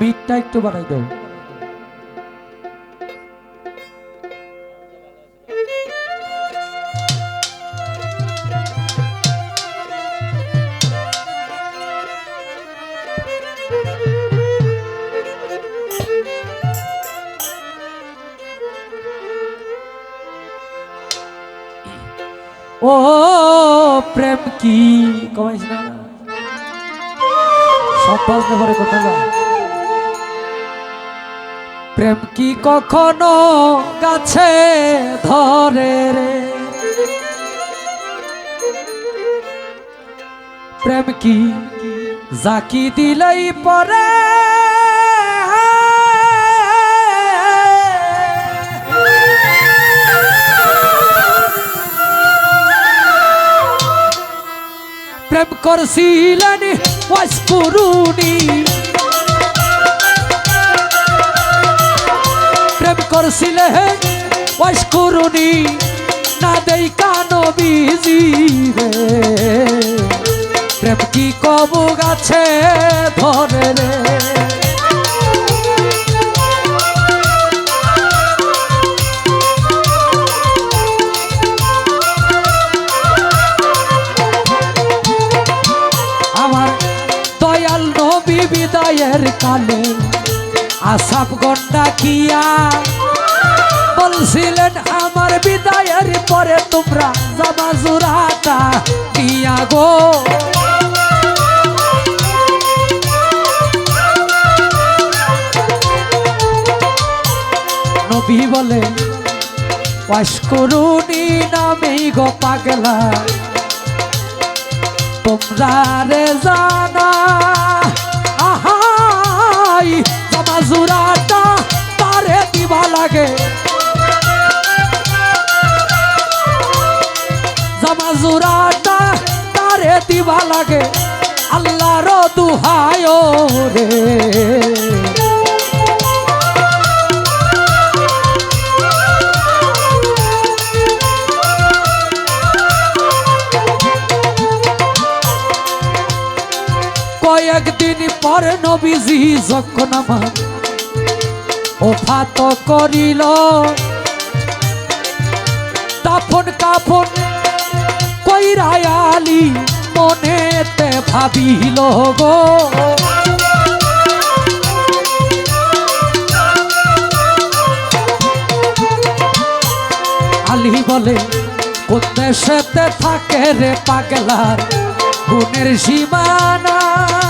বিটটা একটু বাড়াই দাও। ও প্রেম কি? কমাইস না। সব পারে কথা না প্রেম কি কখনো গাছে ধরে রে? প্রেম কি জাকি দিলেই পরে? প্রেম করছিলেন ওয়াসকুরুনি প্রেম করছিলেন ওয়াসকুরুনি না দেই কানো বিজি প্রেম কি কবু গাছে ধরে? তোমরা জামা জুরাটা দিয়া গো। নবী বলে ওয়াশ করুনি নামেই গো পাগলা। তোমরা রে জানা, আহাই জামা জুরাটা তারে দিবা লাগে। জামা তারে দিবা লাগে। আল্লাহর দুহায় রে। কয়েকদিন পর নবীজি যখন আমার ওফাত করিল তাফন কাফন কইরায়ালি মনেতে ভাবিল গো। আলি বলে কোন দেশেতে থাকে রে পাগলার গুণের সীমানায়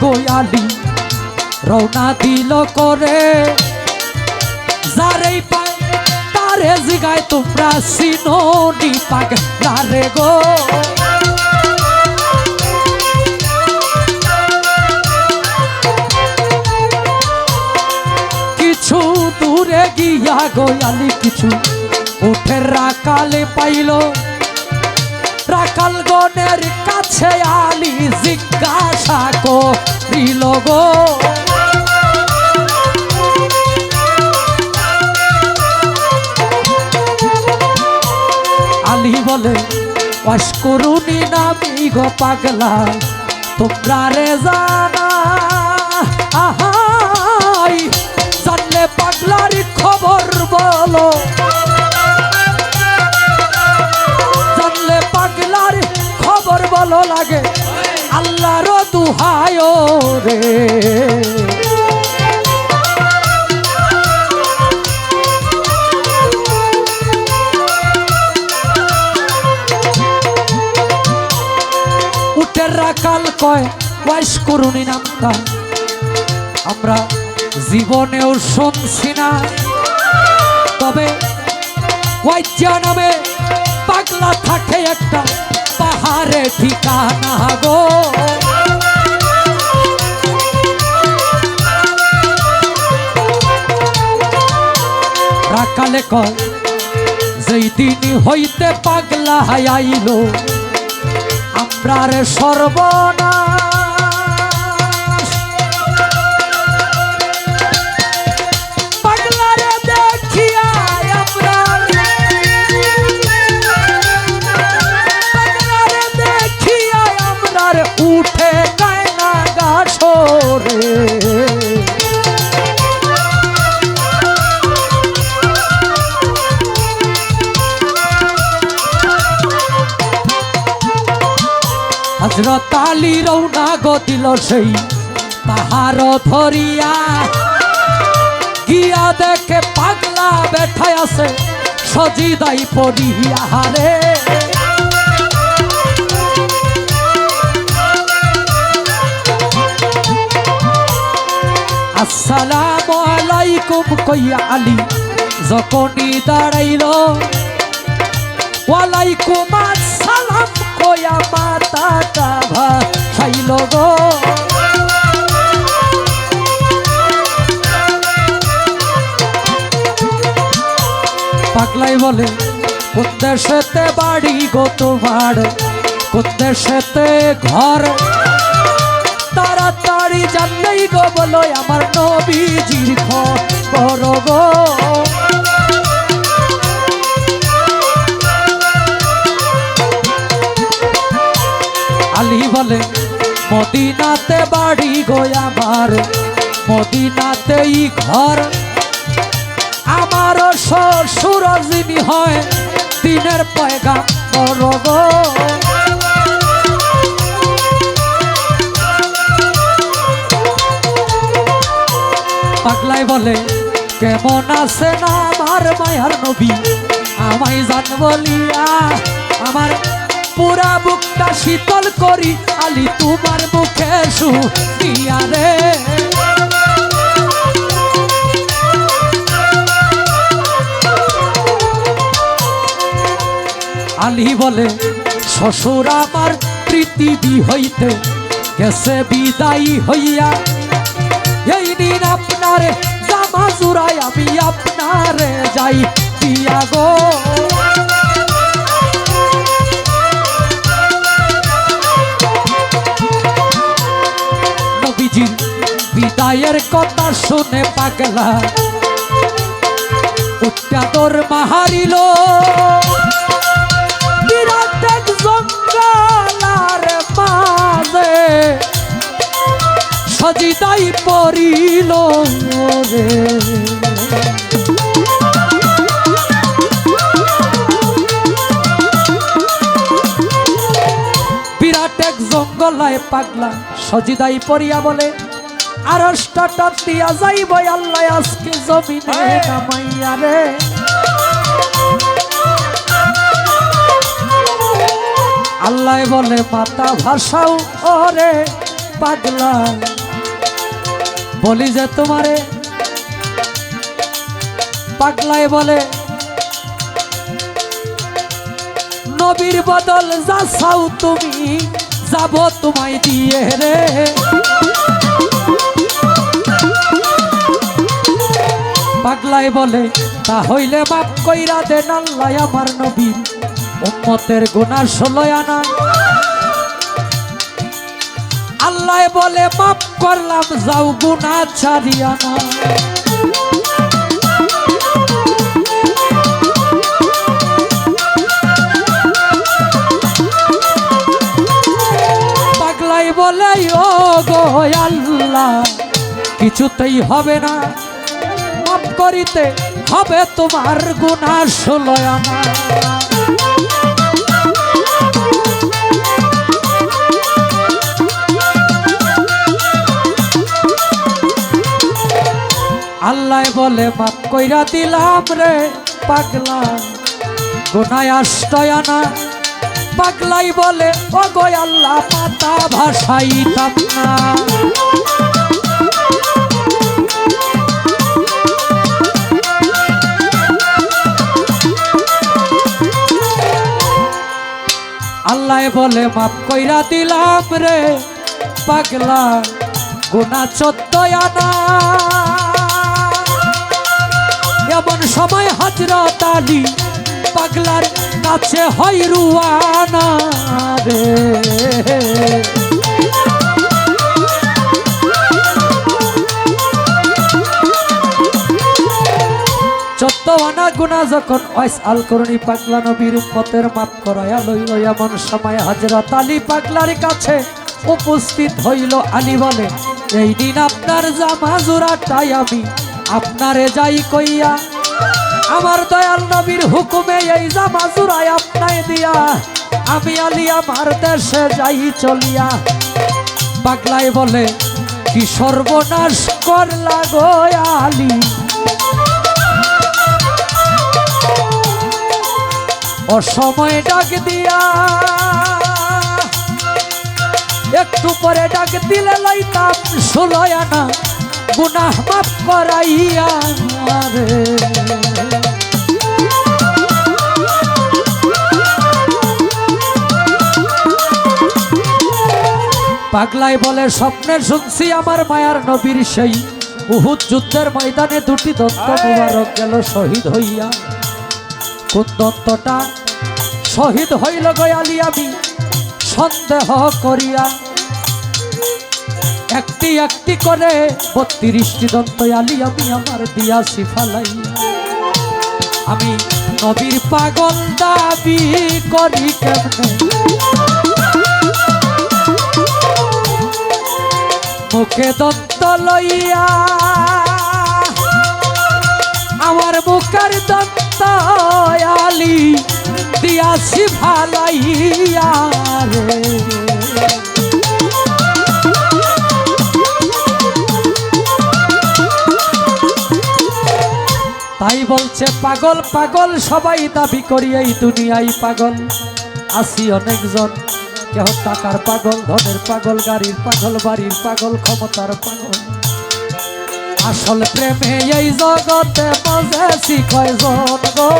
গোয়ালি দিল করে। যারেই পায়, তারে জিগায় তোমরা সিনোনি রে গো। কিছু দূরে গিয়া গোয়ালি কিছু উঠে রাকালে পাইল। রাখাল গনের কাছে আলি জিজ্ঞাসা করিল গো। আলী বলে অস্করুনি নামি গো পাগলা, তোমরা রে জানা। আহাই, জানলে পাগলার খবর বলো। বলো লাগে। আল্লাহর দুহায় রে। কয় ওয়াইস করুনি নামটা। আমরা জীবনেও শুনছি না। তবে নামে পাগলা থাকে একটা। তাহার ঠিকানা গো। রাখালে কয় যেই দিন হইতে পাগলা আইল আমরার সর্বনা হজরত আলী রৌনা গদিল সেই পাহাড় ধরিয়া। গিয়া দেখে পাগলা বেঠায় আছে, সজিদাই পড়িয়া হারে। আসসালামু আলাইকুম কইয়া আলী, যখনই দাঁড়াইল, ওয়ালাইকুম আসসালাম কয়া মাতাটা ভাসাইল গো। পাগলাই বলে, কোন দেশেতে বাড়ি গো তোমার? কোন দেশেতে ঘর? তাড়াতাড়ি জানলেই গো বলো, আমার নবীজির খবর গো। আলী বলে, মদিনাতে বাড়ি গো আমার, মদিনাতেই ঘর। আমার শ্বশুর যিনি হয়, দিনের পয়গা গো। পাগলাই বলে, কেমন আছে না আমার মায়ার নবী? আমায় জান বলিয়া, আমার পুরা বুকটা শীতল করি, আলি তোমার মুখে সু দিয়া আলী বলে, শ্বশুর আমার পৃথিবী হইতে, গেছে বিদায়ী হইয়া এই দিন আপনার জামা জুড়াই আমি আপনারে যাই। দিয়া গো। বিদায়ের কথা শুনে পাগলা উত্তাদর মাহারিল। পড়িল রে বিরাট এক জঙ্গলায় পাগলা সজিদাই পড়িয়া বলে টপ দিয়া যাইব আল্লাহ আজকে জমিনে নামাইয়া রে। আল্লাহ বলে মাতা ভাষাও ওরে পাগলা। বলি যে তোমারে, পাগলায় বলে, নবীর বদল যা চাও তুমি, যাব তোমায় দিয়ে রে। পাগলায় বলে, তা হইলে মাপ কইরা দেন আল্লাহ আমার নবীর, উম্মতের গুণা ষোলো আনা। আল্লাহ বলে মাপ করলাম, যাও গুণা ছাড়িয়া না পাগলাই বলে, ও আল্লাহ, কিছুতেই হবে না। মাপ করিতে হবে তোমার গুণা ষোলো আনা। আল্লাহ বলে মাপ কইরা দিলাম রে পাগলা। গোনায় আষ্টয়ানা পাগলাই বলে ও গো আল্লাহ, পাতা ভাসাইতাম না। আল্লাহ বলে মাপ কইরা দিলাম রে পাগলা। গুনা চোদ্দ আনা। এমন সময় হাজরত আলী পাগলার কাছে হয় রুয়ানা রে। চোদ্দ গুণা যখন ওয়াইস আল পাগলা নবীর উম্মতের মাপ করায়া লইল, এমন সময় হজরত আলী পাগলার কাছে উপস্থিত হইল। আলী বলে, এই দিন আপনার জামা জোড়াটাই আমি আপনারে যাই কইয়া, আমার দয়াল নবীর হুকুমে এই জামা জোড়াই আপনায় দিয়া, আমি আলী আমার দেশে যাই চলিয়া। পাগলাই বলে, কি সর্বনাশ করলা গো আলী? অসময় ডাক দিয়া, একটু পরে ডাক দিলে লাইতাম ষোলয় আনা। গুনাহ মাফ করাইয়া রে পাগলাই বলে স্বপ্নে শুনছি আমার মায়ার নবীর সেই। উহুদ যুদ্ধের ময়দানে দুটি দত্ত মুবারক গেল শহীদ হইয়া। কোন দত্তটা শহীদ হইল গয়ালি আমি। সন্দেহ করিয়া একটি একটি করে বত্রিশটি দন্ত আলি আমি আমার দিয়াছি ফালাইয়া আমি নবীর পাগল দাবি করি কেমনে? মুখে দন্ত লইয়া আমার মুখের দন্ত আলি দিয়াছি ভালাইয়া রে। তাই বলছে, পাগল পাগল, সবাই দাবি করি এই দুনিয়ায় পাগল। আসি অনেকজন, কেহ টাকার পাগল, ধনের পাগল, গাড়ির পাগল, বাড়ির পাগল, ক্ষমতার পাগল। আসল প্রেমে এই জগতে কয়জন গো?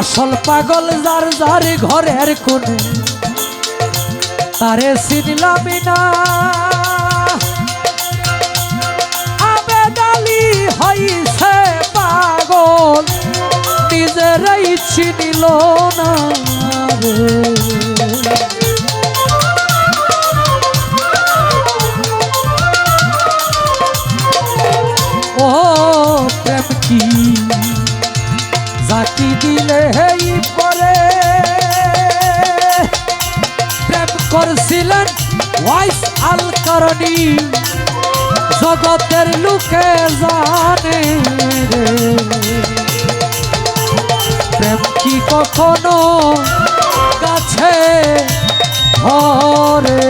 আসল পাগল যার যার ঘরের কোণে, তারে চিনলামি না। হইছে পাগল। নিজেরাই চিনিল না ও প্রেম কি? জাতি দিলে হেই পরে। প্রেম করছিলেন ওয়াইস আল করণী জগতের লোকে জানে প্রেম কি কখনো কাছে ধরে